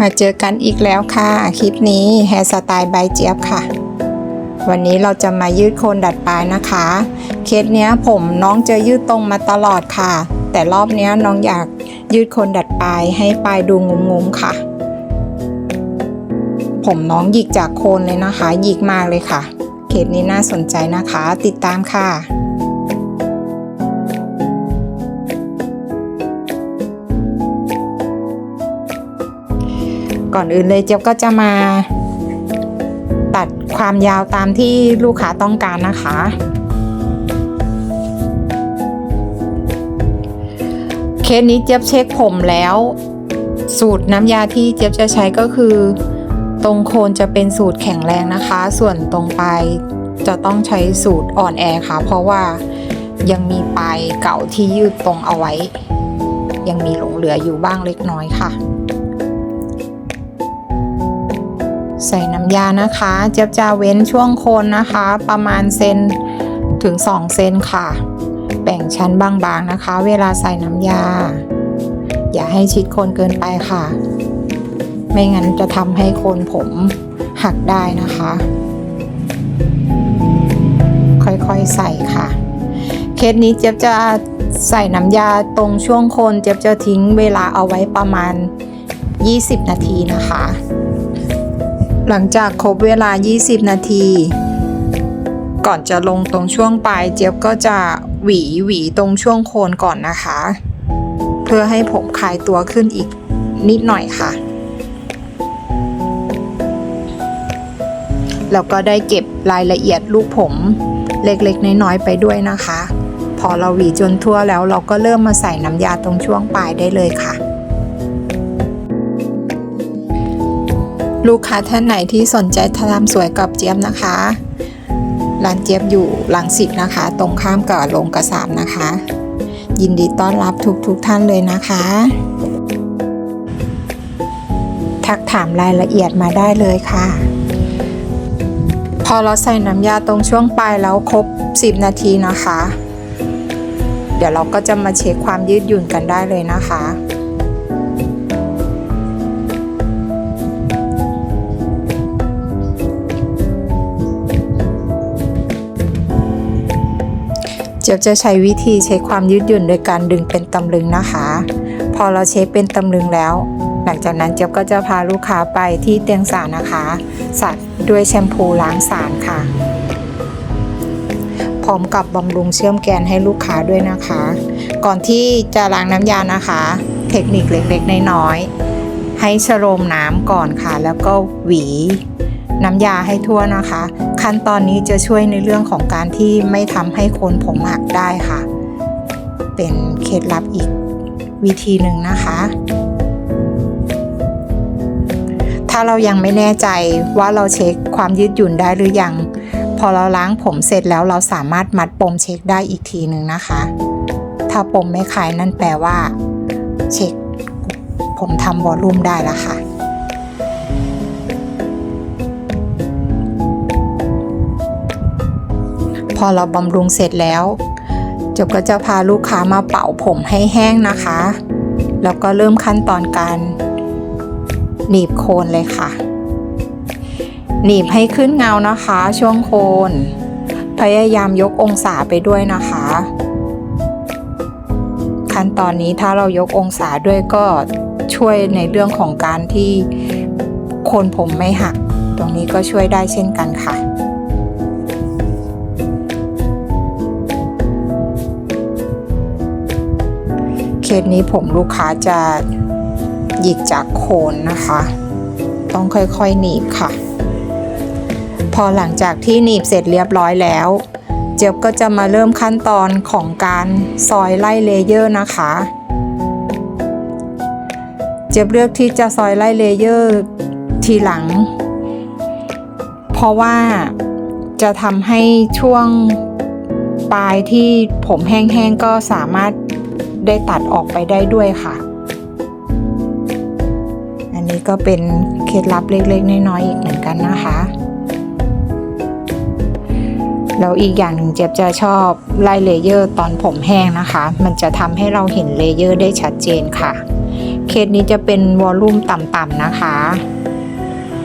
มาเจอกันอีกแล้วค่ะ คลิปนี้แฮร์สไตล์ใบเจี๊ยบค่ะ วันนี้เราจะมายืดโคนดัดปลายนะคะ เคสเนี้ยผมน้องจะยืดตรงมาตลอดค่ะ แต่รอบเนี้ยน้องอยากยืดโคนดัดปลายให้ปลายดูงุ้มๆค่ะ ผมน้องหยิกจากโคนเลยนะคะ หยิกมากเลยค่ะ เคสนี้น่าสนใจนะคะ ติดตามค่ะ ก่อนอื่นเลยเจี๊ยบก็จะมาตัดความยาวตามที่ลูกค้าต้องการนะคะ เคสนี้เจี๊ยบเช็คผมแล้ว สูตรน้ำยาที่เจี๊ยบจะใช้ก็คือ ตรงโคนจะเป็นสูตรแข็งแรงนะคะ ส่วนตรงปลายจะต้องใช้สูตรอ่อนแอค่ะ เพราะว่ายังมีปลายเก่าที่ยืดตรงเอาไว้ ยังมีหลงเหลืออยู่บ้างเล็กน้อยค่ะ ใส่น้ำยานะคะ เจี๊ยบจะเว้นช่วงโคนนะคะ ประมาณเซนถึง 2 เซนค่ะแบ่งชั้นบางๆนะคะ เวลาใส่น้ำยา อย่าให้ชิดโคนเกินไปค่ะ ไม่งั้นจะทำให้โคนผมหักได้นะคะ ค่อยๆใส่ค่ะ เคสนี้เจี๊ยบจะใส่น้ำยาตรงช่วงโคนเจี๊ยบจะทิ้งเวลาเอาไว้ประมาณ 20 นาทีนะคะ หลังจากครบเวลา 20 นาที ก่อนจะลงตรงช่วงปลายเจี๊ยบก็จะหวีหวีตรงช่วงโคนก่อนนะคะ เพื่อให้ผมคลายตัวขึ้นอีกนิดหน่อยค่ะ แล้วก็ได้เก็บรายละเอียดลูกผมเล็กๆ น้อยๆ ไปด้วยนะคะ พอเราหวีจนทั่วแล้วเราก็เริ่มมาใส่น้ำยาตรงช่วงปลายได้เลยค่ะ ลูกค้าท่านไหนที่สนใจทำสวยกับเจี๊ยบนะคะ ร้านเจี๊ยบอยู่หลังสิตนะคะ ตรงข้ามกับโรงกระสาบนะคะ ยินดีต้อนรับทุกทุกท่านเลยนะคะ ทักถามรายละเอียดมาได้เลยค่ะ พอเราใส่น้ำยาตรงช่วงปลายแล้วครบ 10 นาทีนะคะ เดี๋ยวเราก็จะมาเช็คความยืดหยุ่นกันได้เลยนะคะ เจี๊ยบจะใช้วิธีเช็คความยืดหยุ่นโดยการดึงเป็นตำลึงนะคะ พอเราเช็คเป็นตำลึงแล้ว หลังจากนั้นเจี๊ยบก็จะพาลูกค้าไปที่เตียงสารนะคะสัดด้วยแชมพูล้างสารค่ะ พร้อมกับบำรุงเชื่อมแกนให้ลูกค้าด้วยนะคะ ก่อนที่จะล้างน้ำยานะคะ เทคนิคเล็กๆน้อยๆให้ชโลมน้ำก่อนค่ะ แล้วก็หวี น้ำยาให้ทั่วนะคะ ขั้นตอนนี้จะช่วยในเรื่องของการที่ไม่ทำให้โคนผมหักได้ค่ะ เป็นเคล็ดลับอีกวิธีหนึ่งนะคะ ถ้าเรายังไม่แน่ใจว่าเราเช็คความยืดหยุ่นได้หรือยัง พอเราล้างผมเสร็จแล้วเราสามารถมัดปมเช็คได้อีกทีหนึ่งนะคะ ถ้าปมไม่คลายนั่นแปลว่า เช็คผมทำวอลลุ่มได้แล้วค่ะ พอเราบำรุงเสร็จแล้วจบก็จะพาลูกค้ามาเป่าผมให้แห้งนะคะ แล้วก็เริ่มขั้นตอนการหนีบโคนเลยค่ะ หนีบให้ขึ้นเงานะคะ ช่วงโคน พยายามยกองศาไปด้วยนะคะ ขั้นตอนนี้ถ้าเรายกองศาด้วยก็ช่วยในเรื่องของการที่โคนผมไม่หัก ตรงนี้ก็ช่วยได้เช่นกันค่ะ เคสนี้ผมลูกค้าจะหยิกจากโคนนะคะ ต้องค่อยๆหนีบค่ะ พอหลังจากที่หนีบเสร็จเรียบร้อยแล้ว เจี๊ยบก็จะมาเริ่มขั้นตอนของการซอยไล่เลเยอร์นะคะ เจี๊ยบเลือกที่จะซอยไล่เลเยอร์ทีหลัง เพราะว่าจะทำให้ช่วงปลายที่ผมแห้งๆก็สามารถ ได้ตัดออกไปได้ด้วยค่ะ อันนี้ก็เป็นเคล็ดลับเล็กๆน้อยๆอีกเหมือนกันนะคะแล้วอีกอย่างหนึ่งเจี๊ยบจะชอบไล่เลเยอร์ตอนผมแห้งนะคะ มันจะทำให้เราเห็นเลเยอร์ได้ชัดเจนค่ะ เคสนี้จะเป็นวอลลุ่มต่ำๆนะคะ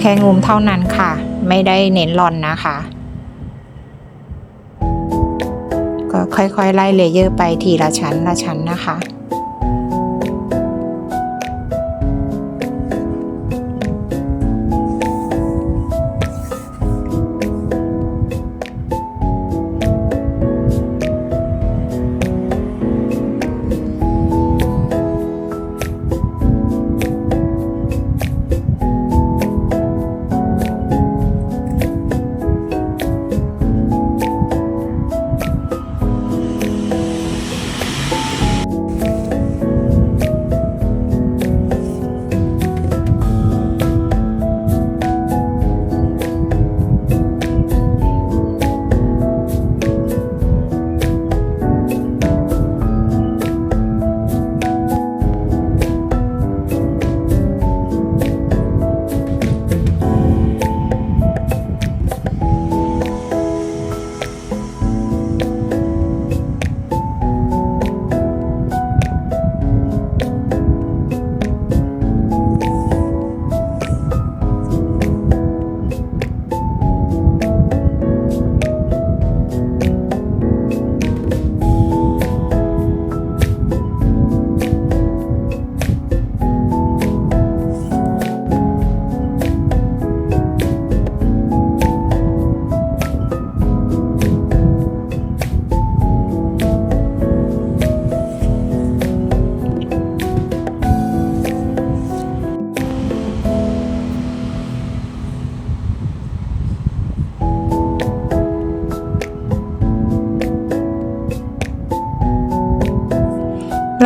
แค่งุมเท่านั้นค่ะ ไม่ได้เน้นรอนนะคะ ค่อยๆไล่เลเยอร์ไปทีละชั้นละชั้นนะคะ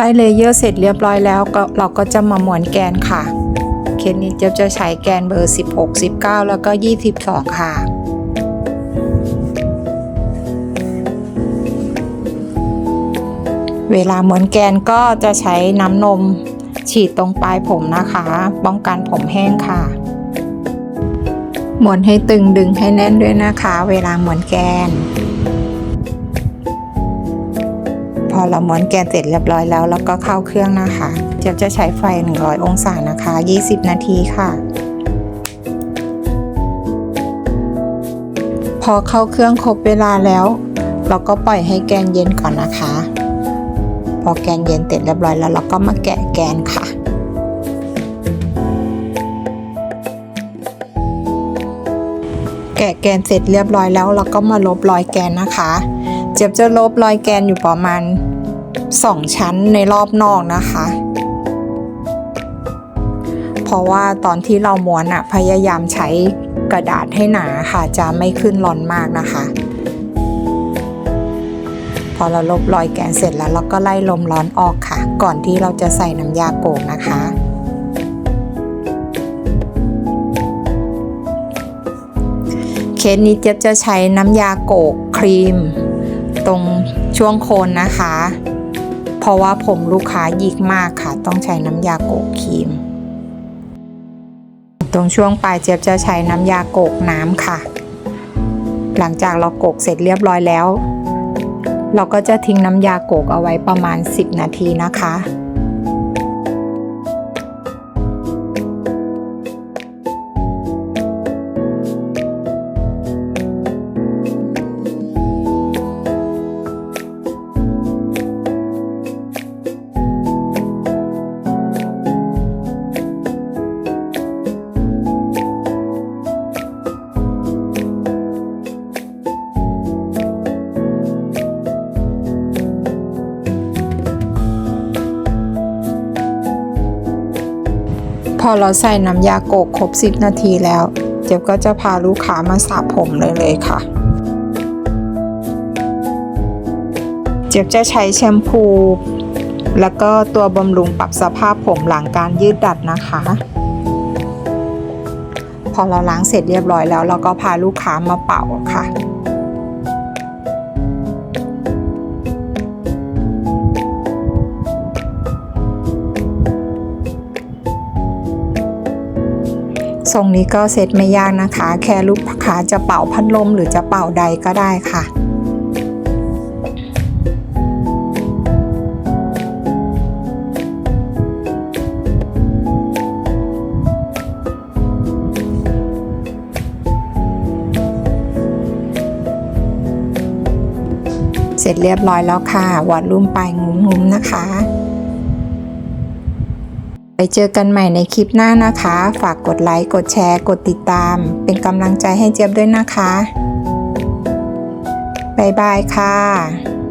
ไล่เลเยอร์เสร็จเรียบร้อยแล้วก็เราก็จะมาม้วนแกนค่ะ เคสนี้เจ๊ยบจะใช้แกนเบอร์ 16 19 แล้วก็ 22 ค่ะเวลาม้วนแกนก็จะใช้น้ำนมฉีดตรงปลายผมนะคะ ป้องกันผมแห้งค่ะม้วนให้ตึงดึงให้แน่นด้วยนะคะ เวลาม้วนแกน พอเราม้วนแกนเสร็จเรียบร้อยแล้วเราก็เข้าเครื่องนะคะเจี๊ยบจะใช้ไฟ 100 องศานะคะ 20 นาทีค่ะ พอเข้าเครื่องครบเวลาแล้ว เราก็ปล่อยให้แกนเย็นก่อนนะคะ พอแกนเย็นเสร็จเรียบร้อยแล้วเราก็มาแกะแกนค่ะแกะแกนเสร็จเรียบร้อยแล้วเราก็มาลบรอยแกนนะคะ เจี๊ยบจะลบรอยแกนอยู่ประมาณ 2 ชั้นในรอบนอกนะคะ เพราะว่าตอนที่เราม้วนอะพยายามใช้กระดาษให้หนาค่ะ จะไม่ขึ้นร้อนมากนะคะ พอเราลบรอยแกนเสร็จแล้วเราก็ไล่ลมร้อนออกค่ะ ก่อนที่เราจะใส่น้ำยาโกกนะคะเคสนี้เจ๊ยบจะใช้น้ำยาโกกครีม ตรงช่วงโคนนะคะ เพราะว่าผมลูกค้าหยิกมากค่ะ ต้องใช้น้ำยาโกกครีม ตรงช่วงปลายเจี๊ยบจะใช้น้ำยาโกกน้ำค่ะ หลังจากเราโกกเสร็จเรียบร้อยแล้ว เราก็จะทิ้งน้ำยาโกกเอาไว้ประมาณ 10 นาทีนะคะ พอเราใส่น้ำยาโกกครบ 10 นาทีแล้ว เจี๊ยบก็จะพาลูกค้ามาสระผมเลยเลยค่ะ เจี๊ยบจะใช้แชมพู แล้วก็ตัวบำรุงปรับสภาพผมหลังการยืดดัดนะคะ พอเราล้างเสร็จเรียบร้อยแล้ว เราก็พาลูกค้ามาเป่าค่ะ ทรงนี้ก็เสร็จไม่ยากนะคะ แค่ลูกขาจะเป่าพัดลมหรือจะเป่าใดก็ได้ค่ะเสร็จเรียบร้อยแล้วค่ะ วัดลุ่มปลายงุ้มๆนะคะ เจอกันใหม่ในคลิปหน้านะคะ ฝากกดไลค์ กดแชร์ กดติดตาม เป็นกำลังใจให้เจี๊ยบด้วยนะคะ บ๊ายบายค่ะ